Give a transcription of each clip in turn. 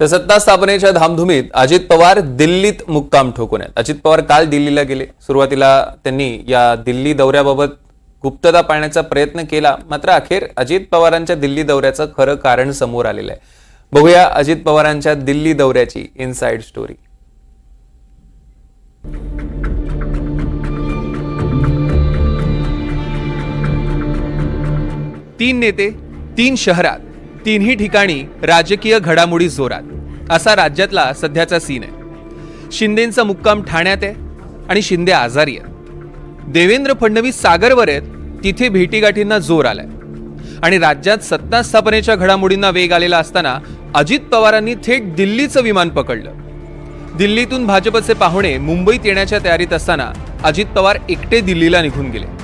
तर सत्ता स्थापनेच्या धामधुमीत अजित पवार दिल्लीत मुक्काम ठोकून आहेत. अजित पवार काल दिल्लीला गेले. सुरुवातीला त्यांनी या दिल्ली दौऱ्याबाबत गुप्तता पाळण्याचा प्रयत्न केला. मात्र अखेर अजित पवारांच्या दिल्ली दौऱ्याचं खरं कारण समोर आलेलं आहे. बघूया अजित पवारांच्या दिल्ली दौऱ्याची इनसाइड स्टोरी तीन नेते तीन शहरात तिन्ही ठिकाणी राजकीय घडामोडी जोरात. असा राज्यातला सध्याचा सीन आहे. शिंदेंचा मुक्काम ठाण्यात आहे आणि शिंदे आजारी आहेत. देवेंद्र फडणवीस सागरवर आहेत तिथे भेटीगाठींना जोर आलाय. आणि राज्यात सत्ता स्थापनेच्या घडामोडींना वेग आलेला असताना अजित पवारांनी थेट दिल्लीचं विमान पकडलं. दिल्लीतून भाजपचे पाहुणे मुंबईत येण्याच्या तयारीत असताना अजित पवार एकटे दिल्लीला निघून गेले.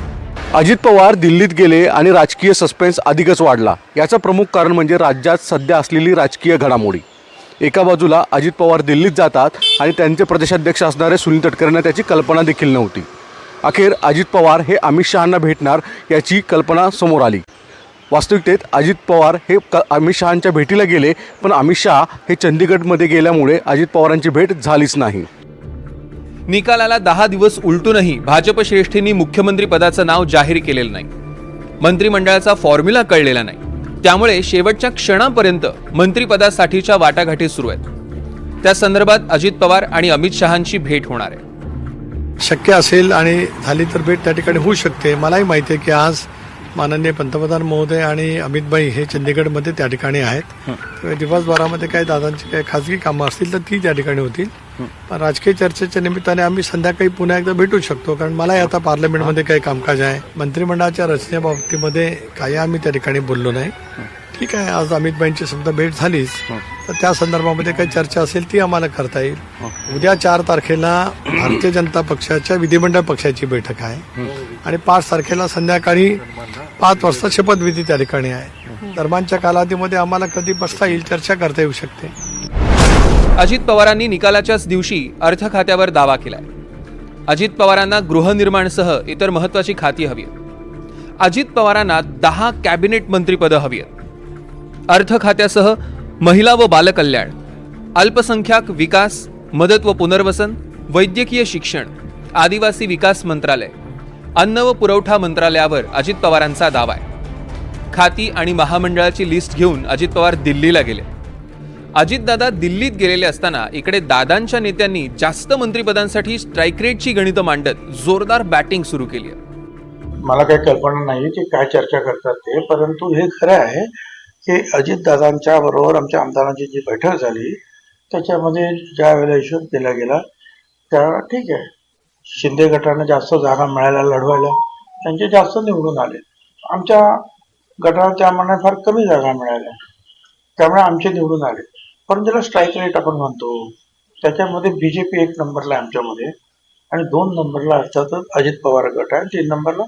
अजित पवार दिल्लीत गेले आणि राजकीय सस्पेन्स अधिकच वाढला. याचं प्रमुख कारण म्हणजे राज्यात सध्या असलेली राजकीय घडामोडी. एका बाजूला अजित पवार दिल्लीत जातात आणि त्यांचे प्रदेशाध्यक्ष असणारे सुनील तटकरेंना त्याची कल्पना देखील नव्हती. अखेर अजित पवार हे अमित शहांना भेटणार याची कल्पना समोर आली. वास्तविकतेत अजित पवार हे क अमित शहांच्या भेटीला गेले पण अमित शहा हे चंदीगडमध्ये गेल्यामुळे अजित पवारांची भेट झालीच नाही. निकालाला दहा दिवस उलटूनही भाजप श्रेष्ठींनी मुख्यमंत्री पदाचं नाव जाहीर केलेलं नाही. मंत्रिमंडळाचा फॉर्म्युला कळलेला नाही. त्यामुळे शेवटच्या क्षणापर्यंत मंत्रिपदासाठीच्या वाटाघाटी सुरू आहेत. त्या संदर्भात अजित पवार आणि अमित शहांची भेट होणार आहे. शक्य असेल आणि झाली तर भेट त्या ठिकाणी होऊ शकते. मलाही माहिती आहे की आज माननीय पंतप्रधान महोदय आणि अमितभाई हे चंदीगडमध्ये त्या ठिकाणी आहेत. दिवसभरामध्ये काही दादांची काही खाजगी कामं असतील तर ती त्या ठिकाणी होतील. पण राजकीय चर्चेच्या निमित्ताने आम्ही संध्याकाळी पुन्हा एकदा भेटू शकतो कारण मलाही आता पार्लमेंटमध्ये काही कामकाज आहे. मंत्रिमंडळाच्या रचनेबाबतीमध्ये काही आम्ही त्या ठिकाणी बोललो नाही. ठीक आहे आज अमितभाईंची समजा भेट झालीच. तर त्या संदर्भामध्ये काही चर्चा असेल ती आम्हाला करता येईल. उद्या चार तारखेला भारतीय जनता पक्षाच्या विधिमंडळ पक्षाची बैठक आहे. आणि पाच तारखेला संध्याकाळी पाच वाजता शपथविधी त्या ठिकाणी आहे. दरम्यानच्या कालावधीमध्ये आम्हाला कधी बसता येईल चर्चा करता येऊ शकते. अजित पवारांनी निकालाच्याच दिवशी अर्थ खात्यावर दावा केलाय. अजित पवारांना गृहनिर्माणसह इतर महत्वाची खाती हवी आहेत अजित पवारांना दहा कॅबिनेट मंत्रीपदं हवी आहेत अर्थ खात्यासह महिला व बालकल्याण अल्पसंख्याक विकास मदत व पुनर्वसन वैद्यकीय शिक्षण आदिवासी विकास मंत्रालय अन्न व पुरवठा मंत्रालयावर अजित पवारांचा दावा आहे. खाती आणि महामंडळाची लिस्ट घेऊन अजित पवार दिल्लीला गेले. अजितदादा दिल्लीत गेलेले असताना इकडे दादांच्या नेत्यांनी जास्त मंत्रिपदांसाठी स्ट्राईक रेटची गणितं मांडत जोरदार बॅटिंग सुरू केली आहे. मला काही कल्पना नाही की काय चर्चा करतात ते परंतु हे खरं आहे की अजितदादांच्या बरोबर आमच्या आमदारांची जी बैठक झाली त्याच्यामध्ये ज्या वेळेला हिशोब केला गेला त्या ठीक आहे. शिंदे गटाने जास्त जागा मिळायला लढवायला त्यांचे जास्त निवडून आले. आमच्या गटाला त्या मनात फार कमी जागा मिळाल्या. त्यामुळे आमचे निवडून आले. पण ज्याला स्ट्राईक रेट आपण म्हणतो. त्याच्यामध्ये बीजेपी एक नंबरला आहे आमच्यामध्ये. आणि दोन नंबरला अर्थातच अजित पवार गट आहे. तीन नंबरला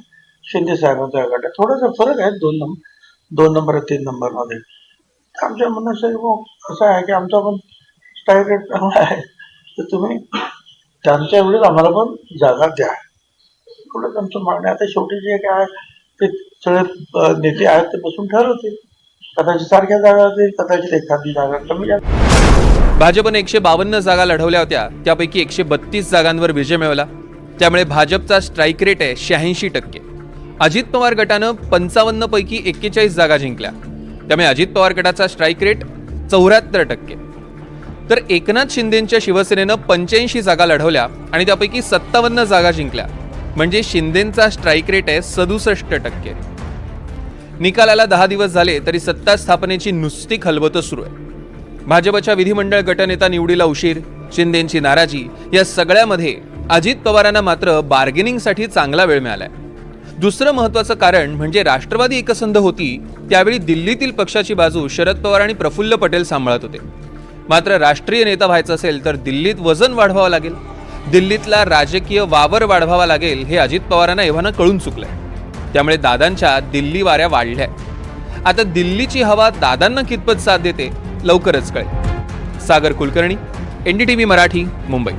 शिंदे साहेबांचा गट आहे. थोडासा फरक आहे दोन नंबर दोन नंबर तीन नंबरमध्ये. आमच्या म्हणण्याचं असं आहे की आमचा पण स्ट्राईक रेट चांगला आहे. तर तुम्ही त्यांच्या वेळेस आम्हाला पण जागा द्या. एवढंच आमचं मागणं आता शेवटी जे काय ते सगळे नेते आहेत ते बसून ठरवतील. कदाचित सारख्या जागा असतील कदाचित एखादी जागा कमी जास्त. भाजपने एकशे बावन्न जागा लढवल्या होत्या. त्यापैकी एकशे बत्तीस जागांवर विजय मिळवला. त्यामुळे भाजपचा स्ट्राईक रेट आहे शहाऐंशी टक्के. अजित पवार गटानं पंचावन्न पैकी एक्केचाळीस जागा जिंकल्या. त्यामुळे अजित पवार गटाचा स्ट्राईक रेट चौऱ्याहत्तर टक्के. तर एकनाथ शिंदेंच्या शिवसेनेनं पंच्याऐंशी जागा लढवल्या आणि त्यापैकी सत्तावन्न जागा जिंकल्या. म्हणजे शिंदेचा स्ट्राईक रेट आहे सदुसष्ट टक्के. निकालाला दहा दिवस झाले तरी सत्ता स्थापनेची नुसती खलबतं सुरू आहे. भाजपच्या विधिमंडळ गटनेता निवडीला उशीर शिंदेची नाराजी या सगळ्यामध्ये अजित पवारांना मात्र बार्गेनिंगसाठी चांगला वेळ मिळालाय. दुसरं महत्वाचं कारण म्हणजे राष्ट्रवादी एकसंध होती त्यावेळी दिल्लीतील पक्षाची बाजू शरद पवार आणि प्रफुल्ल पटेल सांभाळत होते. मात्र राष्ट्रीय नेता व्हायचं असेल तर दिल्लीत वजन वाढवावं लागेल. दिल्लीतला राजकीय वावर वाढवावा लागेल हे अजित पवारांना एव्हाना कळून चुकलंय. त्यामुळे दादांच्या दिल्ली वाऱ्या वाढल्या. आता दिल्लीची हवा दादांना कितपत साथ देते लवकरच कळेल. सागर कुलकर्णी एनडीटीव्ही मराठी मुंबई.